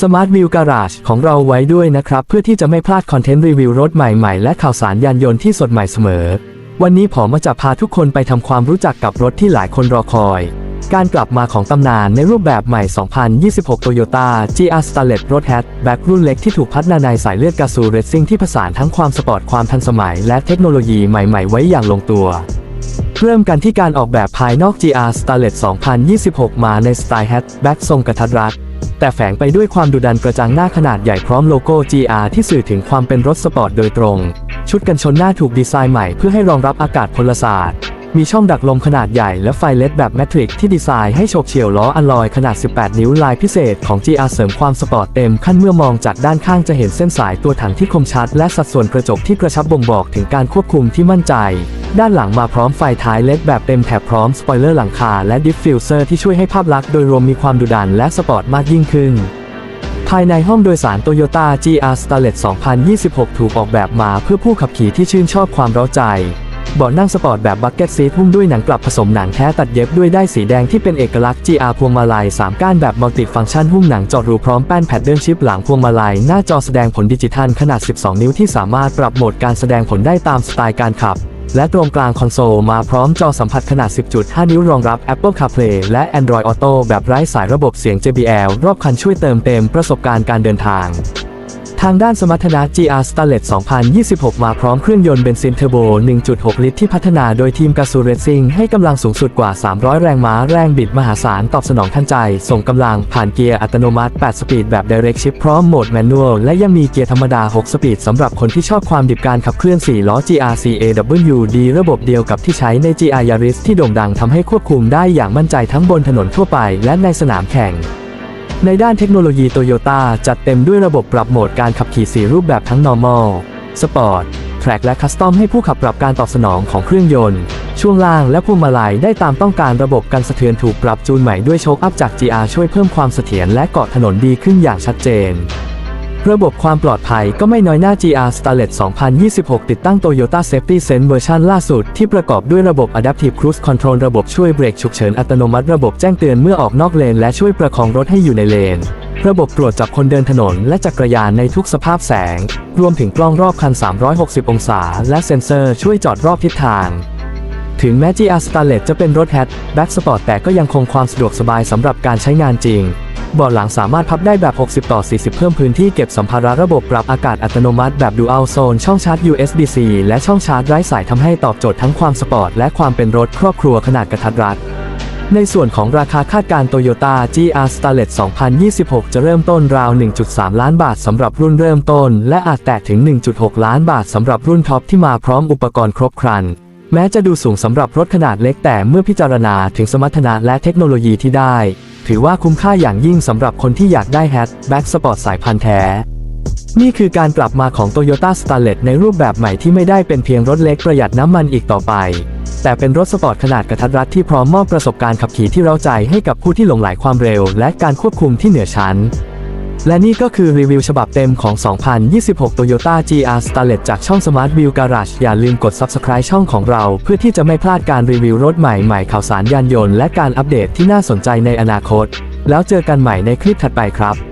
Smart View Garage ของเราไว้ด้วยนะครับ เพื่อที่จะไม่พลาดคอนเทนต์รีวิวรถใหม่ๆ และข่าวสารยานยนต์ที่สดใหม่เสมอ วันนี้ผมมาจะพาทุกคนไปทำความรู้จักกับรถที่หลายคนรอคอย การกลับมาของตำนานในรูปแบบใหม่ 2026 Toyota GR Starlet Road Hatchback รุ่นเล็กที่ถูกพัฒนาในสายเลือดกาซูเรซซิ่งที่ผสานทั้งความสปอร์ตความทันสมัย และเทคโนโลยีใหม่ ๆ ไว้อย่างลงตัวเริ่มกันที่การออกแบบภายนอก GR Starlet 2026 มาในสไตล์แฮ t แบ็กทรงกระทัดรัด แต่แฝงไปด้วยความดุดันกระจังหน้าขนาดใหญ่พร้อมโลโก้ GR ที่สื่อถึงความเป็นรถสปอร์ตโดยตรง ชุดกันชนหน้าถูกดีไซน์ใหม่เพื่อให้รองรับอากาศพลศาสตร์ มีช่องดักลมขนาดใหญ่และไฟเลดแบบแมทริกที่ดีไซน์ให้โฉบเฉี่ยวล้ออลลอยขนาด 18 นิ้วลายพิเศษของ GR เสริมความสปอร์ตเต็มขั้นเมื่อมองจากด้านข้างจะเห็นเส้นสายตัวถังที่คมชัด และสัดส่วนกระจกที่กระชับบ่งบอกถึงการควบคุมที่มั่นใจ ด้านหลังมาพร้อมไฟท้ายเลดแบบเต็มแถบพร้อมสปอยเลอร์หลังคาและดิฟฟิวเซอร์ที่ช่วยให้ภาพลักษณ์โดยรวมมีความดุดันและสปอร์ตมากยิ่งขึ้นภายในห้องโดยสาร Toyota GR Starlet 2026 ถูกออกแบบมาเพื่อผู้ขับขี่ที่ชื่นชอบความเร้าใจ เบาะนั่งสปอร์ตแบบบักเก็ตซีทหุ้มด้วยหนังกลับผสมหนังแท้ตัดเย็บด้วยได้ายสีแดงที่เป็นเอกลักษณ์ GR พวงมาลัย 3 ก้านแบบมัลติฟังก์ชันหุ้มหนังจอรูพร้อมแป้นแพดเดิลชิปหลังพวงมาลัย หน้าจอแสดงผลดิจิทัลขนาด 12 นิ้วที่สามารถปรับโหมดการแสดงผลได้ตามสไตล์การขับ และตรงกลางคอนโซลมาพร้อมจอสัมผัสขนาด 10.5 นิ้วรองรับ Apple CarPlay และ Android Auto แบบไร้สายระบบเสียง JBL รอบคันช่วยเติมเต็มประสบการณ์การเดินทาง ทางด้านสมรรถนะ GR Starlet 2026 มาพร้อมเครื่องยนต์เบนซินเทอร์โบ 1.6 ลิตรที่พัฒนาโดยทีมกาซูเรซิ่งให้กำลังสูงสุดกว่า 300 แรงม้าแรงบิดมหาศาลตอบสนองทันใจ ส่งกำลังผ่านเกียร์อัตโนมัติ 8 สปีดแบบ Direct Shift พร้อมโหมดแมนนวลและยังมีเกียร์ธรรมดา 6 สปีดสำหรับคนที่ชอบความดิบการขับเคลื่อน 4 ล้อ GR CAWD ระบบเดียวกับที่ใช้ใน GR Yaris ที่โด่งดังทำให้ควบคุมได้อย่างมั่นใจทั้งบนถนนทั่วไป และในสนามแข่ง ในด้านเทคโนโลยีโตโยต้าจัดเต็มด้วยระบบปรับโหมดการขับขี่ 4 รูปแบบทั้ง normal sport track และ custom ให้ผู้ขับปรับการตอบสนองของเครื่องยนต์ ช่วงล่างและพวงมาลัยได้ตามต้องการระบบกันสะเทือนถูกปรับจูนใหม่ด้วยโชคอัพจาก GR ช่วยเพิ่มความเสถียรและเกาะถนนดีขึ้นอย่างชัดเจน ระบบความปลอดภัยก็ไม่น้อยหน้า GR Starlet 2026 ติดตั้ง Toyota Safety Sense เวอร์ชันล่าสุด ที่ประกอบด้วยระบบ Adaptive Cruise Control ระบบช่วยเบรกฉุกเฉินอัตโนมัติ ระบบแจ้งเตือนเมื่อออกนอกเลน และช่วยประคองรถให้อยู่ในเลน ระบบตรวจจับคนเดินถนน และจักรยานในทุกสภาพแสง รวมถึงกล้องรอบคัน 360 องศา และเซ็นเซอร์ช่วยจอดรอบทิศทางถึงแม้ GR Starlet จะเป็นรถแฮ t แบ็กสปอร์ตแต่ก็ยังคงความสะดวกสบายสำหรับการใช้งานจริง เบาะหลังสามารถพับได้แบบ 60 ต่อ 40 เพิ่มพื้นที่เก็บสัมภาระระบบปรับอากาศอัตโนมัติแบบ Dual Zone ช่องชาร์จ USB-C และช่องชาร์จไร้สายทำให้ตอบโจทย์ทั้งความสปอร์ตและความเป็นรถครอบครัวขนาดกระทัดรัดในส่วนของราคาคาดการณ์ Toyota GR Starlet 2026 จะเริ่มต้นราว 1.3 ล้านบาทสำหรับรุ่นเริ่มต้น และอาจแตะถึง 1.6 ล้านบาทสำหรับรุ่นท็อปที่มาพร้อมอุปกรณ์ครบครัน แม้จะดูสูงสำหรับรถขนาดเล็กแต่เมื่อพิจารณาถึงสมรรถนะและเทคโนโลยีที่ได้ ถือว่าคุ้มค่าอย่างยิ่งสำหรับคนที่อยากได้แฮชแบ็กสปอร์ตสายพันธุ์แท้ นี่คือการกลับมาของ Toyota Starlet ในรูปแบบใหม่ที่ไม่ได้เป็นเพียงรถเล็กประหยัดน้ำมันอีกต่อไป แต่เป็นรถสปอร์ตขนาดกระทัดรัดที่พร้อมมอบประสบการณ์ขับขี่ที่เร้าใจให้กับผู้ที่หลงใหลความเร็ว และการควบคุมที่เหนือชั้น และนี่ก็คือรีวิวฉบับเต็มของ 2026 Toyota GR Starlet จากช่อง Smart View Garage อย่าลืมกด Subscribe ช่องของเรา เพื่อที่จะไม่พลาดการรีวิวรถใหม่ใหม่ข่าวสารยานยนต์และการอัปเดตที่น่าสนใจในอนาคต แล้วเจอกันใหม่ในคลิปถัดไปครับ